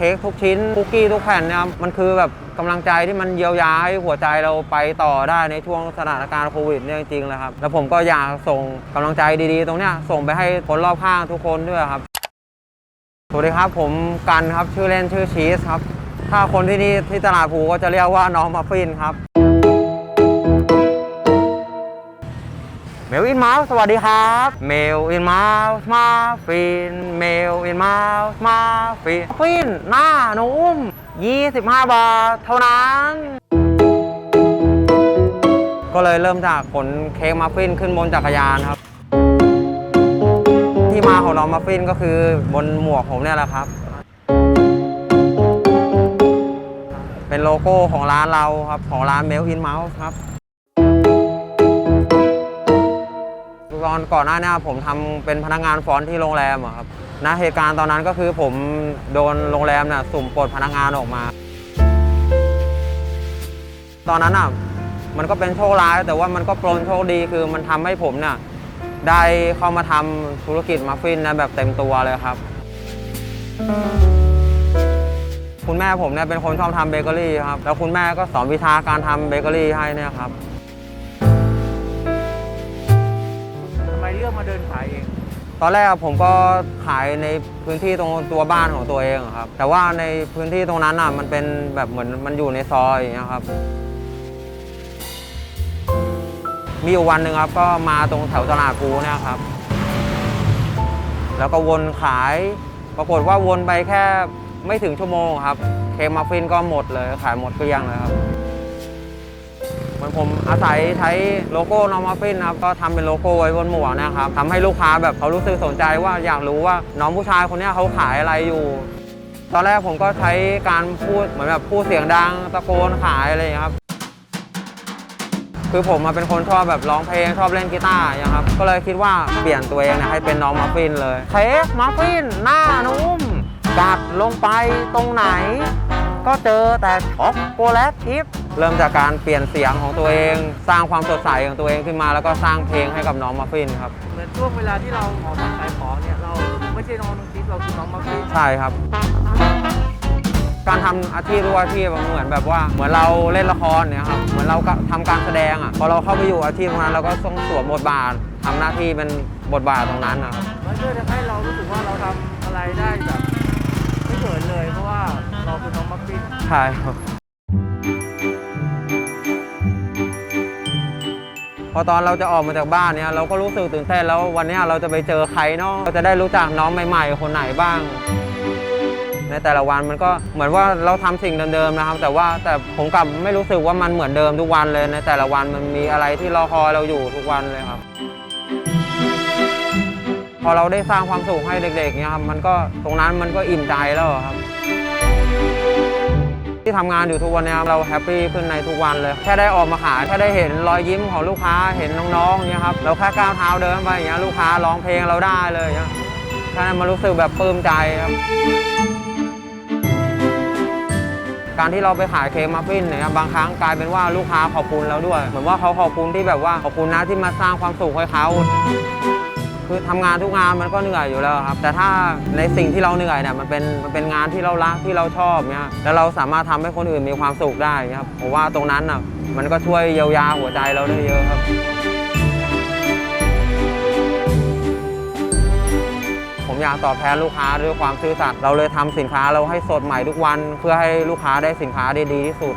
เค้กทุกชิ้นคุกกี้ทุกแผ่นนะครับมันคือแบบกำลังใจที่มันเยียวยาให้หัวใจเราไปต่อได้ในช่วงสถานการณ์โควิดเนี่ยจริงๆเลยครับ แล้วผมก็อยากส่งกำลังใจดีๆ ตรงเนี้ยส่งไปให้คนรอบข้างทุกคนด้วยครับ สวัสดีครับผมกันครับชื่อเล่นชื่อชีสครับ ถ้าคนที่นี่ที่ตลาดภูก็จะเรียกว่าน้องมาฟินครับ เมลอินมาสสวัสดีครับเมลอินมาสมาฟินเมลอินมาสมาฟินฟินหน้านุ่ม 25 บาทเท่านั้น ก็เลยเริ่มจากขนเค้กมัฟฟินขึ้นบนจักรยานครับ ที่มาของน้องมัฟฟินก็คือบนหมวกผมเนี่ยแหละครับ เป็นโลโก้ของร้านเราครับ ของร้านเมลอินเมาส์ครับ ตอนก่อนหน้าเนี้ผมทำเป็นพนักงานฟรอนที่โรงแรมครับณเหตุการณ์ตอนนั้นก็คือผมโดนโรงแรมเนี่ยสุ่มปลดพนักงานออกมา ตอนนั้นอะมันก็เป็นโชคร้ายแต่ว่ามันก็ปลนโชคดีคือมันทำให้ผมเนี่ยได้เข้ามาทำธุรกิจมัฟฟินนะแบบเต็มตัวเลยครับ คุณแม่ผมเนี่ยเป็นคนชอบทำเบเกอรี่ครับแล้วคุณแม่ก็สอนวิชาการทำเบเกอรี่ให้เนี่ยครับ เดินขายเอง ตอนแรกผมก็ขายในพื้นที่ตรงตัวบ้านของตัวเองอะครับ แต่ว่าในพื้นที่ตรงนั้นอะมันเป็นแบบเหมือนมันอยู่ในซอยอย่างเงี้ยครับ มีอยู่วันหนึ่งครับก็มาตรงแถวตลาดกูเนี่ยครับ แล้วก็วนขาย ปรากฏว่าวนไปแค่ไม่ถึงชั่วโมงครับ เคกมัฟฟินก็หมดเลยขายหมดเกลี้ยงเลยครับ มือนผมอาศัยใช้โลโก้น้องมัฟฟินครับก็ทำเป็นโลโก้ไว้บนหมวกนะครับทำให้ลูกค้าแบบเขารู้สึกสนใจว่าอยากรู้ว่าน้องผู้ชายคนนี้เขาขายอะไรอยู่ ตอนแรกผมก็ใช้การพูดเหมือนแบบพูดเสียงดังตะโกนขายอะไรอย่างเงี้ครับคือผมมาเป็นคนชอบแบบร้องเพลงชอบเล่นกีตาร์อย่างครับ ก็เลยคิดว่าเปลี่ยนตัวเองเนี่ยให้เป็นน้องมัฟฟินเลยเค้กมัฟฟินหน้านุ่มกัดลงไปตรงไหน ก็เจอแต่ช็อกโกแลตทิป เริ่มจากการเปลี่ยนเสียงของตัวเอง สร้างความสดใสของตัวเองขึ้นมา แล้วก็สร้างเพลงให้กับน้องมัฟฟินครับ เหมือนช่วงเวลาที่เราออกมาขายของเนี่ยเราไม่ใช่น้องน้องทิพย์เราคือน้องมาฟินใช่ครับ การทำอาชีพทุกอาชีพมันเหมือนแบบว่า เหมือนเราเล่นละครเนี่ยครับ เหมือนเราก็ทำการแสดงอะ พอเราเข้าไปอยู่อาชีพตรงนั้นเราก็ต้องสวมบทบาททำหน้าที่เป็นบทบาทตรงนั้นนะครับ มันช่วยทำให้เรารู้สึกว่าเราทำอะไรได้แบบไม่เขินเลย เพราะว่าเราคือน้องมาฟิน ใช่ครับ อตอนเราจะออกมาจากบ้านเนี่ยเราก็รู้สึกตื่นเต้นแล้ววันนี้เราจะไปเจอใครเนาะเราจะได้รู้จักน้องใหม่ ๆ คนไหนบ้าง ในแต่ละวันมันก็เหมือนว่าเราทำสิ่งเดิมๆนะครับ แต่ว่าแต่ผมกลับไม่รู้สึกว่ามันเหมือนเดิมทุกวันเลย ในแต่ละวันมันมีอะไรที่รอคอยเราอยู่ทุกวันเลยครับ พอเราได้สร้างความสุขให้เด็กๆเนี่ยครับมันก็ตรงนั้นมันก็อิ่มใจแล้วครับ ที่ทำงานอยู่ทุกวันเนี้ยเราแฮปปี้ขึ้นในทุกวันเลย แค่ได้ออกมาขายแค่ได้เห็นรอยยิ้มของลูกค้าเห็นน้องๆเนี่ยครับเราแค่ก้าวเท้าเดินไปอย่างเงี้ยลูกค้าร้องเพลงเราได้เลยเงี้ยแค่นั้นมันรู้สึกแบบปลื้มใจครับการที่เราไปขายเค้กมัฟฟินเนี่ยบางครั้งกลายเป็นว่าลูกค้าขอบคุณเราด้วย เหมือนว่าเขาขอบคุณที่แบบว่าขอบคุณนะที่มาสร้างความสุขให้เขา คือทำงานทุกงานมันก็เหนื่อยอยู่แล้วครับ แต่ถ้าในสิ่งที่เราเหนื่อยเนี่ยมันเป็นมันเป็นงานที่เรารักที่เราชอบเนี่ยแล้วเราสามารถทำให้คนอื่นมีความสุขได้ครับผมว่าตรงนั้นอะมันก็ช่วยเยียวยาหัวใจเราได้เยอะครับ ผมอยากตอบแทนลูกค้าด้วยความซื่อสัตย์เราเลยทำสินค้าเราให้สดใหม่ทุกวัน เพื่อให้ลูกค้าได้สินค้าได้ดีที่สุด